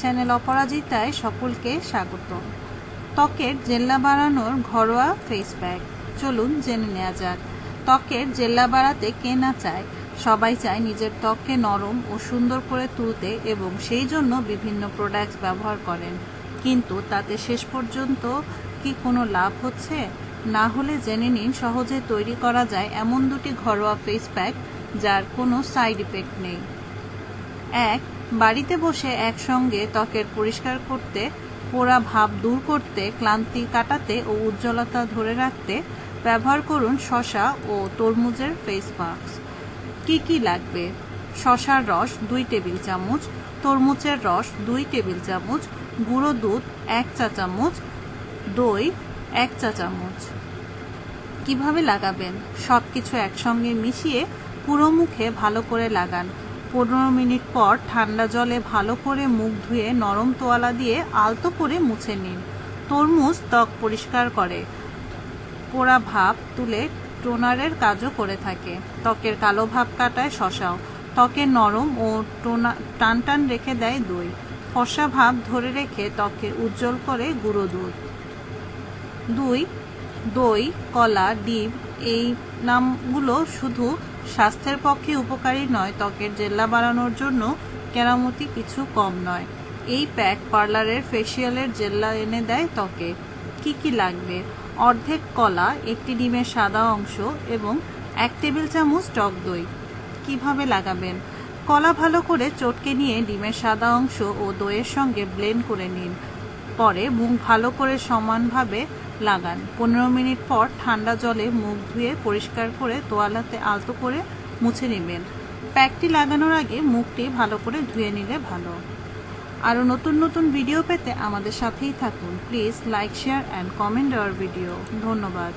Channel অপরাজিতায় সকলকে স্বাগত। ত্বকের জেল্লা বাড়ানোর ঘরোয়া ফেস প্যাক চলুন জেনে নেওয়া যাক। ত্বকের জেল্লা বাড়াতে কে না চায়? সবাই চায় নিজের ত্বককে নরম ও সুন্দর করে তুলতে এবং সেই জন্য বিভিন্ন প্রোডাক্টস ব্যবহার করেন। কিন্তু তাতে শেষ পর্যন্ত কি কোনো লাভ হচ্ছে? না হলে জেনে নিন সহজে তৈরি করা যায় এমন দুটি ঘরোয়া ফেস প্যাক যার কোনো সাইড ইফেক্ট নেই। এক, বাড়িতে বসে একসঙ্গে ত্বকের পরিষ্কার করতে, পোড়া ভাব দূর করতে, ক্লান্তি কাটাতে ও উজ্জ্বলতা ধরে রাখতে ব্যবহার করুন শশা ও তরমুজের ফেস মাস্ক কি কি লাগবে? শশার রস দুই টেবিল চামচ, তরমুজের রস দুই টেবিল চামচ, গুঁড়ো দুধ এক চা চামচ, দই এক চা চামচ। কীভাবে লাগাবেন? সব কিছু একসঙ্গে মিশিয়ে পুরো মুখে ভালো করে লাগান। পনেরো মিনিট পর ঠান্ডা জলে ভালো করে মুখ ধুয়ে নরম তোয়ালা দিয়ে আলতো করে মুছে নিন। তরমুজ ত্বক পরিষ্কার করে। পোড়া ভাব তুলে টোনারের কাজও করে থাকে। ত্বকের কালো ভাব কাটায় শশাও। ত্বকে নরম ও টোনা টান টান রেখে দেয় দই। ফসা ভাব ধরে রেখে ত্বকে উজ্জ্বল করে গুঁড়ো দুধ। দুই, দই, কলা, ডিম এই নামগুলো শুধু স্বাস্থ্যের পক্ষে উপকারী নয় ত্বকের জেল্লা বাড়ানোর জন্য কেরামতি কিছু কম নয়। এই প্যাক পার্লারের ফেসিয়ালের জেল্লা এনে দেয় ত্বকে। কি কি লাগবে? অর্ধেক কলা, একটি ডিমের সাদা অংশ এবং এক টেবিল চামচ টক দই। কীভাবে লাগাবেন? কলা ভালো করে চটকে নিয়ে ডিমের সাদা অংশ ও দইয়ের সঙ্গে ব্লেন্ড করে নিন। পরে মুখ ভালো করে সমানভাবে লাগান। পনেরো মিনিট পর ঠান্ডা জলে মুখ ধুয়ে পরিষ্কার করে তোয়ালাতে আলতো করে মুছে নেবেন। প্যাকটি লাগানোর আগে মুখটি ভালো করে ধুয়ে নিলে ভালো। আরও নতুন নতুন ভিডিও পেতে আমাদের সাথেই থাকুন। Please like, share, and comment our video. ধন্যবাদ।